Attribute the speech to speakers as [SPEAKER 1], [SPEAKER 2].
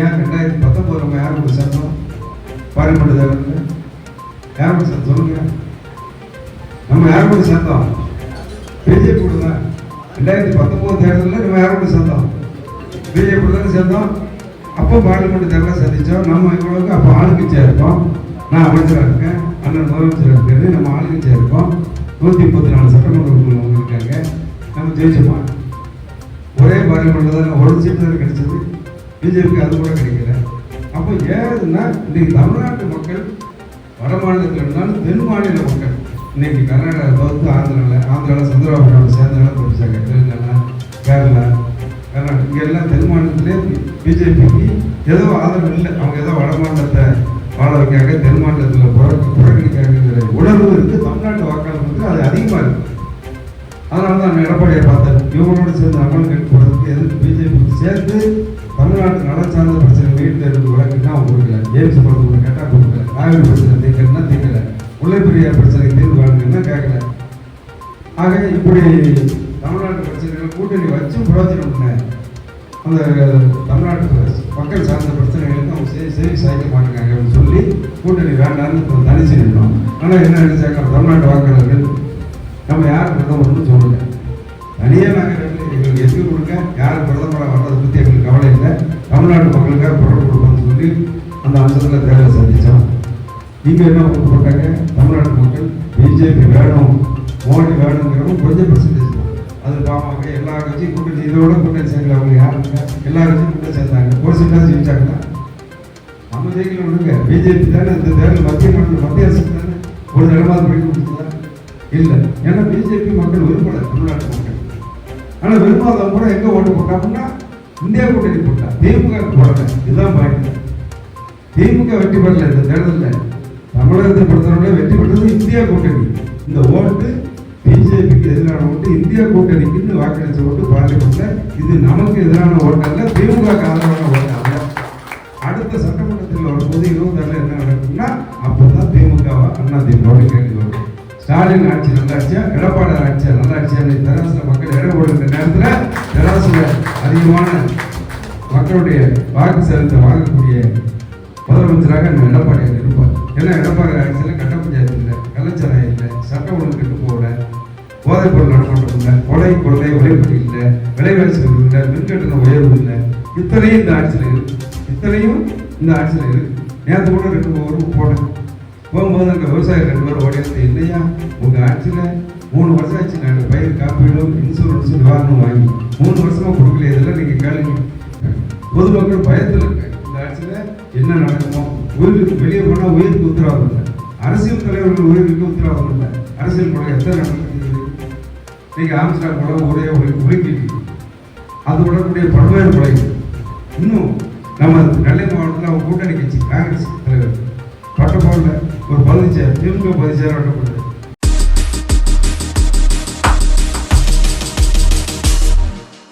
[SPEAKER 1] ஏன் ரெண்டாயிரத்தி பத்தொம்போது நம்ம யார் கூட சேர்ந்தோம்? பாராளுமன்ற யார் கூட சேர்ந்து சொல்லுங்க. நம்ம யார் கூட சேர்ந்தோம்? பிஜேபி கூட தான். ரெண்டாயிரத்தி பத்தொம்போது தேர்தலில் நம்ம யார் கூட சேர்ந்தோம்? பிஜேபி கூட தானே சேர்ந்தோம். அப்போ பாராளுமன்ற தேர்தலாக சந்தித்தோம் நம்ம இவ்வளோக்கு அப்போ ஆளுங்கட்சியாக இருப்போம் நான் அமைச்சராக இருக்கேன். அண்ணன் முதலமைச்சராக இருக்காரு. நம்ம ஆளுங்கட்சியாக இருக்கோம். நூற்றி முப்பத்தி நாலு சட்டமன்ற உறுப்பினர் இருக்காங்க. நம்ம ஜெயிச்சோமா? ஒரே பாராளுமன்றத்தில் ஒரு சீட்டு தான் கிடைச்சது. பிஜேபிக்கு அது கூட கிடைக்கல. அப்போ ஏதுன்னா இன்னைக்கு தமிழ்நாட்டு மக்கள் வட மாநிலத்தில் இருந்தாலும் தென் மாநில மக்கள் இன்னைக்கு கர்நாடகா தவிர்த்து ஆந்திராவில் ஆந்திராவில் சந்திரபாபு சேர்ந்தாலும் படிச்சாங்க தெலுங்கானா கேரளா கர்நாடகா இங்கே எல்லாம் தென் மாநிலத்திலே பிஜேபிக்கு ஏதோ ஆதரவு இல்லை. அவங்க ஏதோ வட மாநிலத்தை வாழ வைக்காங்க தென் மாநிலத்தில் புறக்க புறக்கணிக்காங்கிற உணர்வு இருக்குது தமிழ்நாட்டு வாக்காளர்களுக்கு அது அதிகமாக இருக்குது அதனால தான் எடப்பாடியை பார்த்தேன் இவங்களோட சேர்ந்து அமல் போடுறதுக்கு எதிர்த்து எதுக்கு பிஜேபி சேர்ந்து தமிழ்நாட்டு நலன் சார்ந்த பிரச்சனை வீட்டில் இருந்து வழக்குன்னா அவங்க கொடுக்கல ஏம்ஸ் மருத்துவமனை கேட்டால் கொடுக்கல காவிரி பிரச்சனை தீர்க்கணும்னா தீர்க்கல? முல்லைப்பெரியார் பிரச்சனை தீர்வு காணுங்கன்னா கேட்கல? ஆக இப்படி தமிழ்நாட்டு பிரச்சனைகள் கூட்டணி வச்சு பிரயோஜனம் பண்ண அந்த தமிழ்நாட்டு மக்கள் சார்ந்த பிரச்சனைகளுக்கு அவங்க சரி சரி சாய்க்க மாட்டேங்காங்க அப்படின்னு சொல்லி கூட்டணி வேண்டாம்னு தனிச்சு நின்றோம் ஆனால் என்ன நினைச்சாங்க? தமிழ்நாட்டு வாக்காளர்கள் நம்ம யார் பிரதமர்னு சொல்லுங்கள் தனியாக நாங்கள் எங்களுக்கு எது கொடுங்க யார் பிரதமராக வர்றதை பற்றி எங்களுக்கு கவலை இல்லை. தமிழ்நாட்டு மக்களுக்காக குரல் கொடுப்போம்னு சொல்லி அந்த அம்சத்தில் தேவை சந்தித்தோம் நீங்கள் என்ன போட்டாங்க? தமிழ்நாட்டு மக்கள் பிஜேபி வேணும் மோடி வேணுங்கிறவங்க கொஞ்சம் பர்சன்டேஜ் அது பாமக எல்லா கட்சியும் கூட்டணி இதோட கூட்டணி சேர்க்கல அவங்க யாருங்க? எல்லா கட்சியும் கூட்டணி சேர்ந்தாங்க. ஒரு சீட்டாக ஜெயிச்சாங்கன்னா நம்ம ஜெயிக்கல விடுங்க பிஜேபி தானே இந்த தேர்தல் மத்திய மாநில மத்திய அரசு தானே ஒரு இடமாவது பிடிக்க முடிச்சதா இல்லை. ஏன்னா பிஜேபி மக்கள் விரும்பல தமிழ்நாட்டு மக்கள். ஆனால் விரும்பாதவங்க கூட எங்கே ஓட்டு போட்டாங்கன்னா இந்தியா கூட்டணி போட்டா. திமுக போடல. இதுதான் பாயிண்ட் திமுக வெற்றி பெறல இந்த தேர்தலில். தமிழகத்தை பொறுத்தவரை வெற்றி பெற்றது இந்தியா கூட்டணி. இந்த ஓட்டு பிஜேபிக்கு எதிரான ஓட்டு இந்தியா கூட்டணிக்குன்னு வாக்களிச்ச ஓட்டு பார்லிமெண்ட்ல இது நமக்கு எதிரான ஓட்டு அல்ல திமுக ஆதரவான ஓட்டு அல்ல. அடுத்த சட்டமன்றத்தில் வரும்போது இருபத்தாறுல என்ன நடக்கும்னா அப்பதான் திமுக அண்ணா திமுக கேள்வி வரும். ஸ்டாலின் ஆட்சி நல்லாட்சியா எடப்பாடி ஆட்சியா நல்லாட்சியான்னு தெராசுல மக்கள் இடம் கொடுக்கிற நேரத்தில் தெராசுல அதிகமான மக்களுடைய வாக்கு செலுத்த வாங்கக்கூடிய முதலமைச்சராக நம்ம எடப்பாடியார் இருப்பார். ஏன்னா எடப்பாடி ஆட்சியில் கட்ட பஞ்சாயத்து இல்லை கள்ளச்சாராயம் இல்லை சட்டம் ஒன்று கெட்டு போகல போதைப் பொருள் நடமாட்டம் இல்லை கொலை கொள்ளை உழைப்படி இல்லை விலைவாசி இல்லை மின்கட்டண உயர்வு இல்லை. இத்தனையும் இந்த ஆட்சியில் இருக்கு. இத்தனையும் இந்த ஆட்சியில் இருக்கு. நேற்று கூட ரெண்டு ஒரு போனேன். போகும்போது அங்கே விவசாயிகள் ரெண்டு பேரும் ஓடியாந்து இல்லையா உங்கள் ஆட்சியில் மூணு வருஷம் ஆச்சு நாங்கள் பயிர் காப்பீடும் இன்சூரன்ஸ் நிவாரணம் வாங்கி மூணு வருஷமாக கொடுக்கல இதெல்லாம் நீங்கள் கேளுங்க. பொதுமக்கள் பயத்தில் இந்த ஆட்சியில் என்ன நடக்குமோ உயிருக்கு வெளியே போனால் உயிருக்கு உத்தரவாதம் இல்லை. அரசியல் தலைவர்கள் உயிருக்கு உத்தரவாதம் இல்லை. அரசியல் கொலை எத்தனை நடக்குது? நீங்கள் ஆம்ஸ்டார் கூட ஒரே ஒழுங்கிட்டு அது உடனுடைய பல்வேறு கொலைகள். ఇంకా పది చేయాలనుకుంటుంది